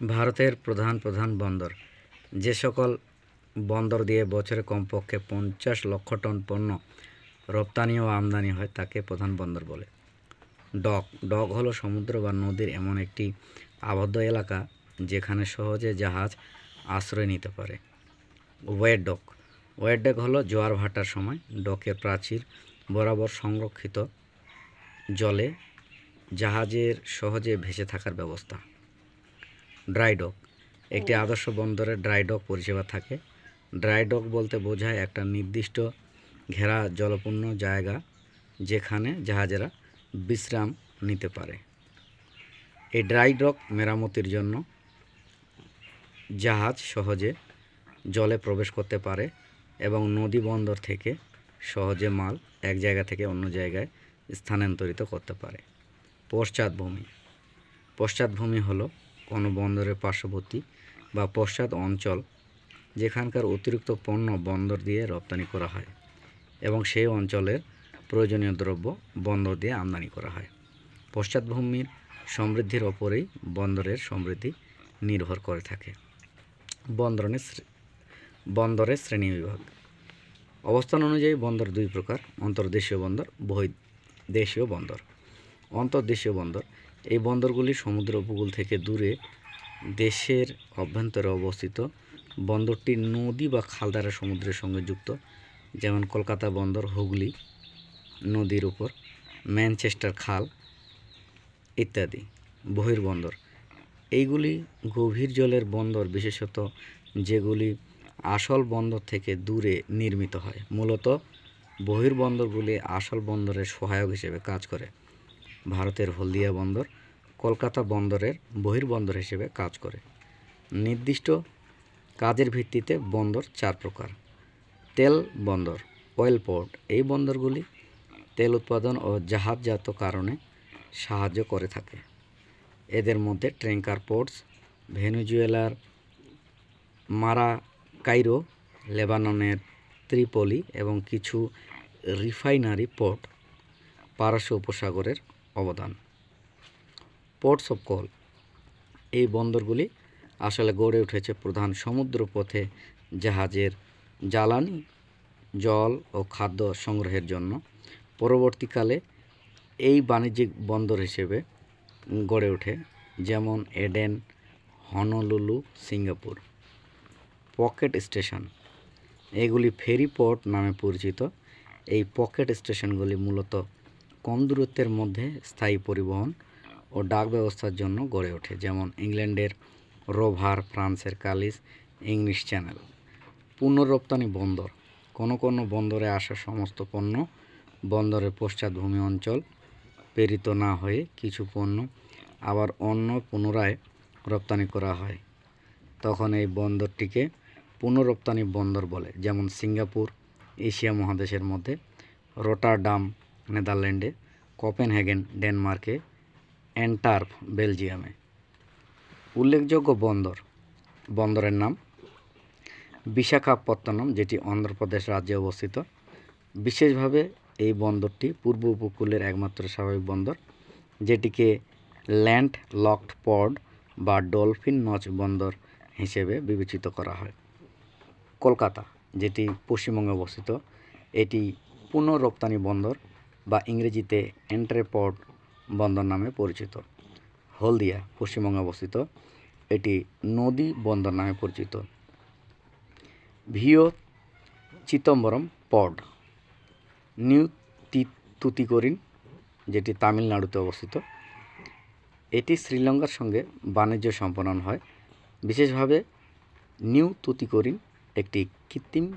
ভারতের প্রধান প্রধান বন্দর। যে সকল বন্দর দিয়ে বছরে কমপক্ষে পঞ্চাশ লক্ষ টন পণ্য রপ্তানি ও আমদানি হয়, তাকে প্রধান বন্দর বলে। ডক ডক হলো সমুদ্র বা নদীর এমন একটি আবদ্ধ এলাকা যেখানে সহজে জাহাজ আশ্রয় নিতে পারে। ওয়েড ডক ওয়েড ডক হলো জোয়ার ভাটার সময়। ডকের প্রাচীর বরাবর সংরক্ষিত জলে জাহাজের সহজে ভেসে থাকার ব্যবস্থা। ড্রাই ডক একটি আদর্শ বন্দরে ড্রাই ডক পরিষেবা থাকে। ড্রাই ডক বলতে বোঝায় একটা নির্দিষ্ট ঘেরা জলপূর্ণ জায়গা যেখানে জাহাজেরা বিশ্রাম নিতে পারে। এই ড্রাই ডক মেরামতির জন্য জাহাজ সহজে জলে প্রবেশ করতে পারে এবং নদী বন্দর থেকে সহজে মাল এক জায়গা থেকে অন্য জায়গায় স্থানান্তরিত করতে পারে। পশ্চাৎভূমি। পশ্চাৎভূমি হলো কোনো বন্দরের পার্শ্ববর্তী বা পশ্চাৎ অঞ্চল যেখানকার অতিরিক্ত পণ্য বন্দর দিয়ে রপ্তানি করা হয় এবং সেই অঞ্চলের প্রয়োজনীয় দ্রব্য বন্দর দিয়ে আমদানি করা হয়। পশ্চাৎভূমির সমৃদ্ধির ওপরেই বন্দরের সমৃদ্ধি নির্ভর করে থাকে। বন্দরের বন্দরের শ্রেণি বিভাগ। অবস্থান অনুযায়ী বন্দর দুই প্রকার, অন্তর্দেশীয় বন্দর, বহির্দেশীয় বন্দর। অন্তর্দেশীয় বন্দর এই বন্দরগুলি সমুদ্র উপকূল থেকে দূরে দেশের অভ্যন্তরে অবস্থিত। বন্দরটি নদী বা খাল দ্বারা সমুদ্রের সঙ্গে যুক্ত, যেমন কলকাতা বন্দর, হুগলি নদীর উপর, ম্যানচেস্টার খাল ইত্যাদি বহির্বন্দর এইগুলি গভীর জলের বন্দর, বিশেষত যেগুলি আসল বন্দর থেকে দূরে নির্মিত হয়। মূলত বহির্বন্দরগুলি আসল বন্দরের সহায়ক হিসেবে কাজ করে। ভারতের হলদিয়া বন্দর কলকাতা বন্দরের বহির্বন্দর হিসেবে কাজ করে। নির্দিষ্ট কাজের ভিত্তিতে বন্দর চার প্রকার। তেল বন্দর অয়েল পোর্ট এই বন্দরগুলি তেল উৎপাদন ও জাহাজজাত কারণে সাহায্য করে থাকে। এদের মধ্যে ট্রেঙ্কার পোর্টস ভেনুজুয়েলার মারা কাইরো, লেবাননের ত্রিপলি এবং কিছু রিফাইনারি পোর্ট পারস্য উপসাগরের অবদান। পোর্টস অফ কল এই বন্দরগুলি আসলে গড়ে উঠেছে প্রধান সমুদ্র পথে জাহাজের জ্বালানি, জল ও খাদ্য সংগ্রহের জন্য। পরবর্তীকালে এই বাণিজ্যিক বন্দর হিসেবে গড়ে ওঠে, যেমন Aden, Honolulu, Singapore. Pocket station, এগুলি ফেরি পোর্ট নামে পরিচিত। এই পকেট স্টেশনগুলি মূলত কম দূরত্বের মধ্যে স্থায়ী পরিবহন ও ডাক ব্যবস্থার জন্য গড়ে ওঠে, যেমন ইংল্যান্ডের রোভার, ফ্রান্সের কালিস, ইংলিশ চ্যানেল। পুনঃরপ্তানি বন্দর। কোনো কোনো বন্দরে আসা সমস্ত পণ্য বন্দরের পশ্চাৎভূমি অঞ্চল প্রেরিত না হয়ে কিছু পণ্য আবার অন্য পুনরায় রপ্তানি করা হয়। তখন এই বন্দরটিকে পুনঃরপ্তানি বন্দর বলে, যেমন সিঙ্গাপুর, এশিয়া মহাদেশের মধ্যে, রোটারডাম নেদারল্যান্ডে, কোপেনহেগেন, ডেনমার্কে, অ্যান্টার্প, বেলজিয়ামে। উল্লেখযোগ্য বন্দর। বন্দরের নাম বিশাখাপত্তনম, যেটি অন্ধ্রপ্রদেশ রাজ্যে অবস্থিত। বিশেষভাবে এই বন্দরটি পূর্ব উপকূলের একমাত্র স্বাভাবিক বন্দর, যেটিকে ল্যান্ড লকড পড বা ডলফিন নচ বন্দর হিসেবে বিবেচিত করা হয়। কলকাতা, যেটি পশ্চিমবঙ্গে অবস্থিত, এটি পুনঃরপ্তানি বন্দর। বা ইংরেজিতে এন্ট্রেপড বন্দর নামে পরিচিত। হলদিয়া, পশ্চিমবঙ্গে অবস্থিত। এটি নদী বন্দর নামে পরিচিত। VO Chidambaram port. New Tuticorin, যেটি তামিলনাড়ুতে অবস্থিত। এটি শ্রীলঙ্কার সঙ্গে বাণিজ্য সম্পন্ন হয়। বিশেষভাবে নিউ তুতিকোরিন একটি কৃত্রিম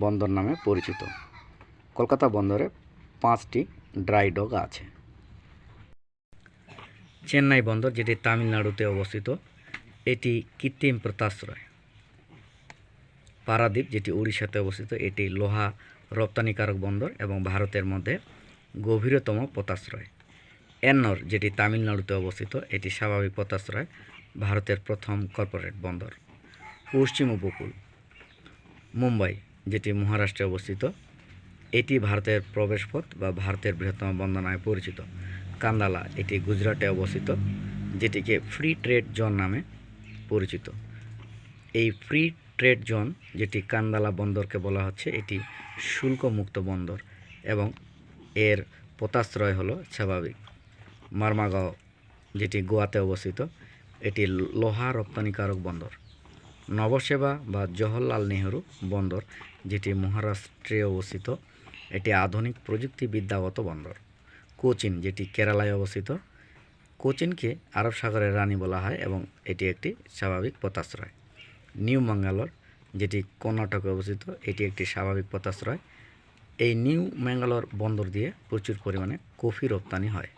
বন্দর নামে পরিচিত। কলকাতা বন্দরে পাঁচটি ড্রাই ডক আছে। চেন্নাই বন্দর, যেটি তামিলনাড়ুতে অবস্থিত, এটি কৃত্রিম প্রত্যাশ্রয়। পারাদ্বীপ, যেটি উড়িষ্যাতে অবস্থিত, এটি লোহা রপ্তানিকারক বন্দর এবং ভারতের মধ্যে গভীরতম পোতাশ্রয় এন্নর, যেটি তামিলনাড়ুতে অবস্থিত, এটি স্বাভাবিক পোতাশ্রয় ভারতের প্রথম কর্পোরেট বন্দর। পশ্চিম উপকূল, মুম্বাই, যেটি মহারাষ্ট্রে অবস্থিত এটি ভারতের প্রবেশপথ বা ভারতের বৃহত্তম বন্দর নামে পরিচিত। কান্দালা এটি গুজরাটে অবস্থিত, যেটিকে ফ্রি ট্রেড জোন নামে পরিচিত। এই ফ্রি ট্রেড জোন, যেটি কান্দালা বন্দরকে বলা হচ্ছে, এটি শুল্কমুক্ত বন্দর এবং এর পোতাশ্রয় হলো স্বাভাবিক। মারমাগাঁও, যেটি গোয়াতে অবস্থিত, এটি লোহা রপ্তানিকারক বন্দর। নবসেবা বা জওহরলাল নেহেরু বন্দর, যেটি মহারাষ্ট্রে অবস্থিত, এটি আধুনিক প্রযুক্তিবিদ্যাগত বন্দর। কোচিন, যেটি কেরালায় অবস্থিত। কোচিনকে আরব সাগরের রানী বলা হয় এবং এটি একটি স্বাভাবিক পোতাশ্রয় নিউ ম্যাঙ্গালোর, যেটি কর্ণাটকে অবস্থিত, এটি একটি স্বাভাবিক পোতাশ্রয় এই নিউ ম্যাঙ্গালোর বন্দর দিয়ে প্রচুর পরিমাণে কফি রপ্তানি হয়।